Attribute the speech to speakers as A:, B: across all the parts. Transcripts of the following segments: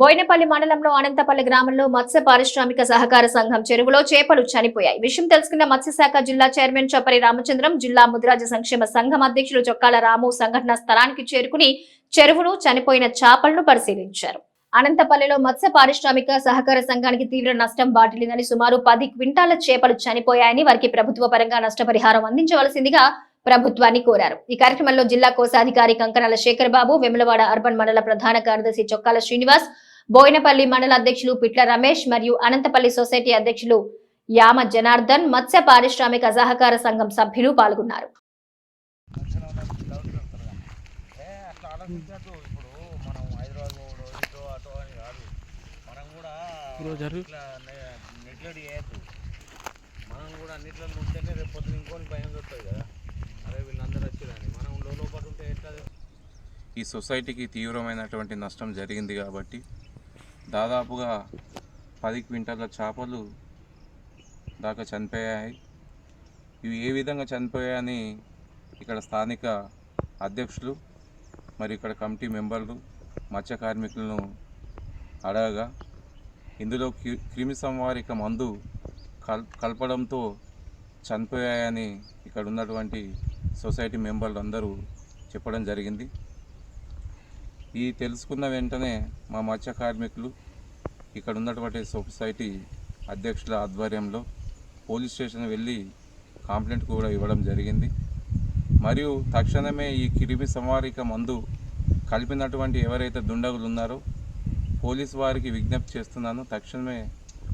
A: బోయినపల్లి మండలంలో అనంతపల్లి గ్రామంలో మత్స్య పారిశ్రామిక సహకార సంఘం చెరువులో చేపలు చనిపోయాయి. విషయం తెలుసుకున్న మత్స్యశాఖ జిల్లా చైర్మన్ చప్పరి రామచంద్రం జిల్లా ముదిరాజ సంక్షేమ సంఘం అధ్యక్షులు చొక్కాల రాము సంఘటన స్థలానికి చేరుకుని చెరువును చనిపోయిన చేపలను పరిశీలించారు. అనంతపల్లిలో మత్స్య పారిశ్రామిక సహకార సంఘానికి తీవ్ర నష్టం వాటిల్లిందని సుమారు పది క్వింటాల చేపలు చనిపోయాయని వారికి ప్రభుత్వ పరంగా నష్టపరిహారం అందించవలసిందిగా ప్రభుత్వాన్ని కోరారు. ఈ కార్యక్రమంలో జిల్లా కోశాధికారి కంకణాల శేఖర్ బాబు వెములవాడ అర్బన్ మండల ప్రధాన కార్యదర్శి చొక్కాల శ్రీనివాస్ బోయినపల్లి మండల అధ్యక్షులు పిట్ల రమేష్ మరియు అనంతపల్లి సొసైటీ అధ్యక్షులు యామ జనార్దన్ మత్స్య పారిశ్రామిక సహకార సంఘం సభ్యులు పాల్గొన్నారు.
B: మనం కూడా ఇట్లా నెగ్లెక్ట్ అన్నిట్లో ఉంటేనే రేపు పొద్దున ఇంకొని భయం వస్తుంది కదా అరే వీళ్ళందరూ వచ్చారని మనం లోపల ఉంటే ఎట్లా
C: ఈ సొసైటీకి తీవ్రమైనటువంటి నష్టం జరిగింది కాబట్టి దాదాపుగా పది క్వింటాల చేపలు దాకా చనిపోయాయి. ఇవి ఏ విధంగా చనిపోయాయని ఇక్కడ స్థానిక అధ్యక్షులు మరి ఇక్కడ కమిటీ మెంబర్లు మత్స్య కార్మికులను అడగగా ఇందులో క్రి- క్రిమి సంవారిక మందు కల్ కలపడంతో చనిపోయాయని ఇక్కడ ఉన్నటువంటి సొసైటీ మెంబర్లు అందరూ చెప్పడం జరిగింది. ఈ తెలుసుకున్న వెంటనే మా మత్స్య కార్మికులు ఇక్కడ ఉన్నటువంటి సొసైటీ అధ్యక్షుల ఆధ్వర్యంలో పోలీస్ స్టేషన్ వెళ్ళి కంప్లైంట్ కూడా ఇవ్వడం జరిగింది. మరియు తక్షణమే ఈ క్రిమి సంవారిక మందు కలిపినటువంటి ఎవరైతే దుండగులు ఉన్నారో పోలీస్ వారికి విజ్ఞప్తి చేస్తున్నాను. తక్షణమే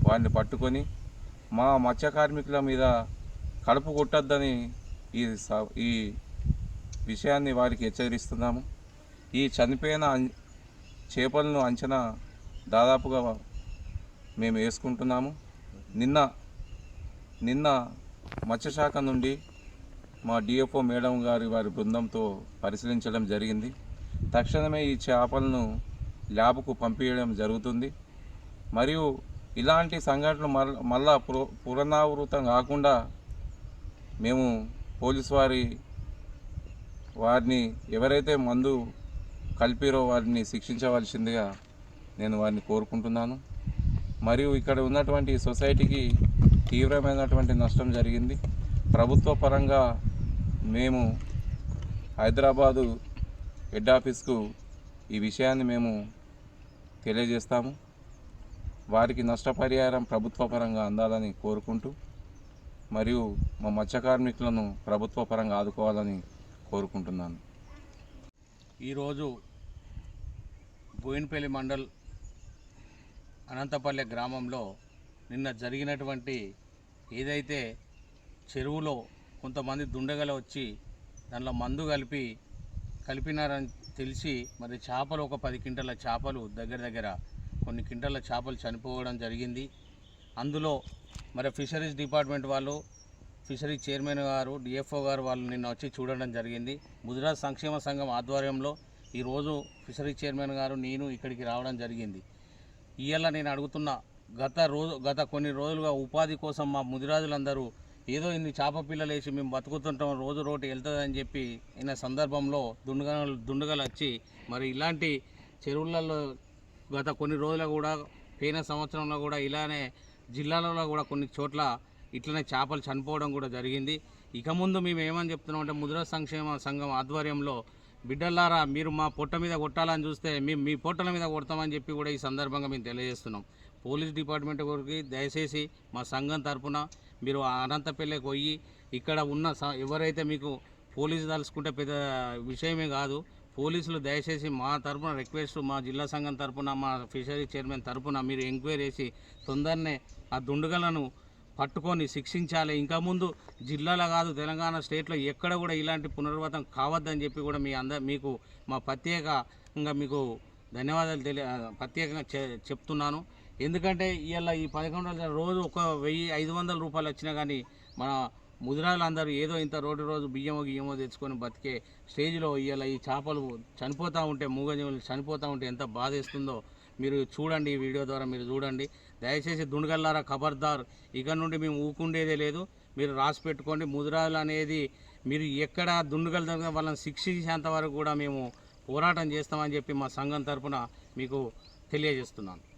C: వారిని పట్టుకొని మా మత్స్య కార్మికుల మీద కడుపు కొట్టద్దని ఈ స- ఈ విషయాన్ని వారికి హెచ్చరిస్తున్నాము. ఈ చనిపోయిన చేపలను అంచనా దాదాపుగా మేము వేసుకుంటున్నాము. నిన్న నిన్న మత్స్యశాఖ నుండి మా డిఎఫ్ఓ మేడం గారి వారి బృందంతో పరిశీలించడం జరిగింది. తక్షణమే ఈ చేపలను ల్యాబ్కు పంపించడం జరుగుతుంది. మరియు ఇలాంటి సంఘటనలు మళ్ళా మళ్ళా పుర పునరావృతం కాకుండా మేము పోలీసు వారి వారిని ఎవరైతే మందు కలిపిరో వారిని శిక్షించవలసిందిగా నేను వారిని కోరుకుంటున్నాను. మరియు ఇక్కడ ఉన్నటువంటి సొసైటీకి తీవ్రమైనటువంటి నష్టం జరిగింది. ప్రభుత్వ పరంగా మేము హైదరాబాదు హెడ్ ఆఫీస్కు ఈ విషయాన్ని మేము తెలియజేస్తాము. వారికి నష్టపరిహారం ప్రభుత్వ పరంగా అందాలని కోరుకుంటూ మరియు మా మత్స్య కార్మికులను ప్రభుత్వ పరంగా ఆదుకోవాలని కోరుకుంటున్నాను.
B: ఈరోజు బోయినపల్లి మండల్ అనంతపల్లె గ్రామంలో నిన్న జరిగినటువంటి ఏదైతే చెరువులో కొంతమంది దుండగలు వచ్చి దానిలో మందు కలిపి కలిపినారని తెలిసి మరి చేపలు ఒక పది క్వింటల చేపలు దగ్గర దగ్గర కొన్ని క్వింటల చేపలు చనిపోవడం జరిగింది. అందులో మరి ఫిషరీస్ డిపార్ట్మెంట్ వాళ్ళు ఫిషరీ చైర్మన్ గారు డిఎఫ్ఓ గారు వాళ్ళు నిన్న వచ్చి చూడడం జరిగింది. ముదిరాజ్ సంక్షేమ సంఘం ఆధ్వర్యంలో ఈరోజు ఫిషరీ చైర్మన్ గారు నేను ఇక్కడికి రావడం జరిగింది. ఇవాళ నేను అడుగుతున్న గత రోజు గత కొన్ని రోజులుగా ఉపాధి కోసం మా ముదిరాజులందరూ ఏదో ఇన్ని చేప పిల్లలు వేసి మేము బతుకుతుంటాం రోజు రోటి వెళ్తుందని చెప్పి అయిన సందర్భంలో దుండగలు దుండగలు వచ్చి మరి ఇలాంటి చెరువులలో గత కొన్ని రోజులు కూడా పోయిన సంవత్సరంలో కూడా ఇలానే జిల్లాలలో కూడా కొన్ని చోట్ల ఇట్లనే చేపలు చనిపోవడం కూడా జరిగింది. ఇక ముందు మేము ఏమని చెప్తున్నాం అంటే ముద్ర సంక్షేమ సంఘం ఆధ్వర్యంలో బిడ్డలారా మీరు మా పొట్ట మీద కొట్టాలని చూస్తే మేము మీ పొట్టల మీద కొడతామని చెప్పి కూడా ఈ సందర్భంగా మేము తెలియజేస్తున్నాం. పోలీస్ డిపార్ట్మెంట్ వరకు దయచేసి మా సంఘం తరపున మీరు ఆ పోయి ఇక్కడ ఉన్న స- ఎవరైతే మీకు పోలీసు తలుచుకుంటే పెద్ద విషయమే కాదు పోలీసులు దయచేసి మా తరపున రిక్వెస్ట్ మా జిల్లా సంఘం తరపున మా ఫిషరీ చైర్మన్ తరపున మీరు ఎంక్వైరీ చేసి తొందరనే ఆ దుండగలను పట్టుకొని శిక్షించాలి. ఇంకా ముందు జిల్లాలో కాదు తెలంగాణ స్టేట్లో ఎక్కడ కూడా ఇలాంటి పునరావృతం కావద్దని చెప్పి కూడా మీ అంద మీకు మా ప్రత్యేకంగా మీకు ధన్యవాదాలు తెలియ ప్రత్యేకంగా చె- చెప్తున్నాను. ఎందుకంటే ఇలా ఈ పదకొండు వందల రోజు ఒక వెయ్యి ఐదు వందల రూపాయలు వచ్చినా కానీ మన ముదిరాలందరూ ఏదో ఇంత రోడ్డు రోజు బియ్యమో గియ్యమో తెచ్చుకొని బతికే స్టేజ్లో ఇలా ఈ చేపలు చనిపోతూ ఉంటే మూగజీవులు చనిపోతూ ఉంటే ఎంత బాధేస్తుందో మీరు చూడండి ఈ వీడియో ద్వారా మీరు చూడండి. దయచేసి దుండగల్లారా ఖబర్దార్ ఇక నుండి మేము ఊకుండేదే లేదు. మీరు రాసి పెట్టుకోండి. ముదురాలు అనేది మీరు ఎక్కడ దుండగలు దగ్గర వాళ్ళని శిక్షించేంత వరకు కూడా మేము పోరాటం చేస్తామని చెప్పి మా సంఘం తరపున మీకు తెలియజేస్తున్నాను.